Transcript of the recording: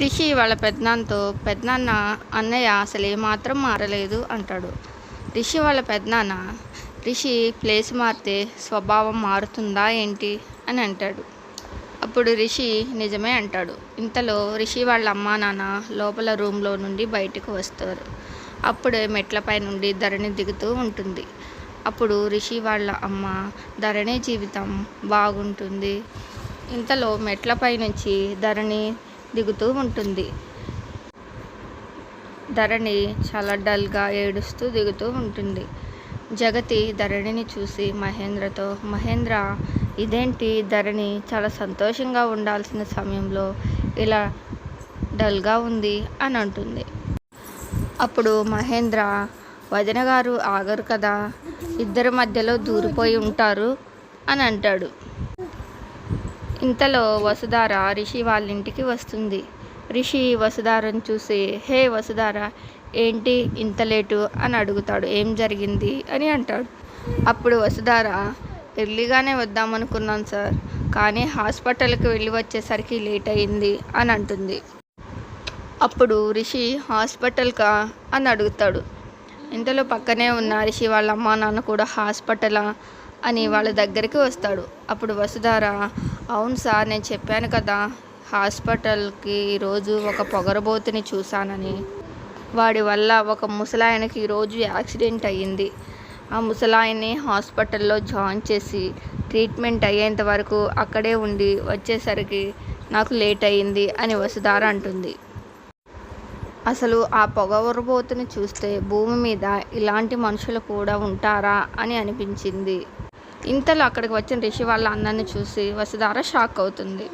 రిషి వాళ్ళ పెద్దనాన్నతో పెద్దనాన్న అన్నయ్య అసలు ఏమాత్రం మారలేదు అంటాడు. రిషి వాళ్ళ పెద్దనాన్న రిషి ప్లేస్ మారితే స్వభావం మారుతుందా ఏంటి? అని అంటాడు. అప్పుడు రిషి నిజమే అంటాడు. ఇంతలో రిషి వాళ్ళ అమ్మా నాన్న లోపల రూమ్లో నుండి బయటకు వస్తారు. అప్పుడే మెట్లపై నుండి ధరణి దిగుతూ ఉంటుంది. అప్పుడు రిషి వాళ్ళ అమ్మ ధరణి జీవితం బాగుంటుంది. ఇంతలో మెట్లపై నుంచి ధరణి దిగుతూ ఉంటుంది. ధరణి చాలా డల్గా ఏడుస్తూ దిగుతూ ఉంటుంది. జగతి ధరణిని చూసి మహేంద్రతో మహేంద్ర ఇదేంటి ధరణి? చాలా సంతోషంగా ఉండాల్సిన సమయంలో ఇలా డల్గా ఉంది అని అంటుంది. అప్పుడు మహేంద్ర వదిన గారు ఆగరు కదా ఇద్దరి మధ్యలో దూరిపోయి ఉంటారు అని అంటాడు. ఇంతలో వసుధార రిషి వాళ్ళ ఇంటికి వస్తుంది. రిషి వసుధారను చూసి హే వసుధార ఏంటి ఇంత లేటు? అని అడుగుతాడు. ఏం జరిగింది? అని అంటాడు. అప్పుడు వసుధార ఎర్లీగానే వద్దామనుకున్నాను సార్ కానీ హాస్పిటల్కి వెళ్ళి వచ్చేసరికి లేట్ అయింది అని అంటుంది. అప్పుడు రిషి హాస్పిటల్కా? అని అడుగుతాడు. ఇంతలో పక్కనే ఉన్న రిషి వాళ్ళ అమ్మ నాన్న కూడా హాస్పిటలా? అని వాళ్ళ దగ్గరికి వస్తాడు. అప్పుడు వసుధార అవును సార్ నేను చెప్పాను కదా హాస్పిటల్కి ఈరోజు ఒక పొగరబోతుని చూశానని. వాడి వల్ల ఒక ముసలాయనకి ఈరోజు యాక్సిడెంట్ అయ్యింది. ఆ ముసలాయన్ని హాస్పిటల్లో జాయిన్ చేసి ట్రీట్మెంట్ అయ్యేంత వరకు అక్కడే ఉండి వచ్చేసరికి నాకు లేట్ అయ్యింది అని వసుధార అంటుంది. అసలు ఆ పొగవరబోతుని చూస్తే భూమి మీద ఇలాంటి మనుషులు కూడా ఉంటారా? అని అనిపించింది. ఇంతలో అక్కడికి వచ్చిన రిషి వాళ్ళ అన్నని చూసి వసుధార షాక్ అవుతుంది.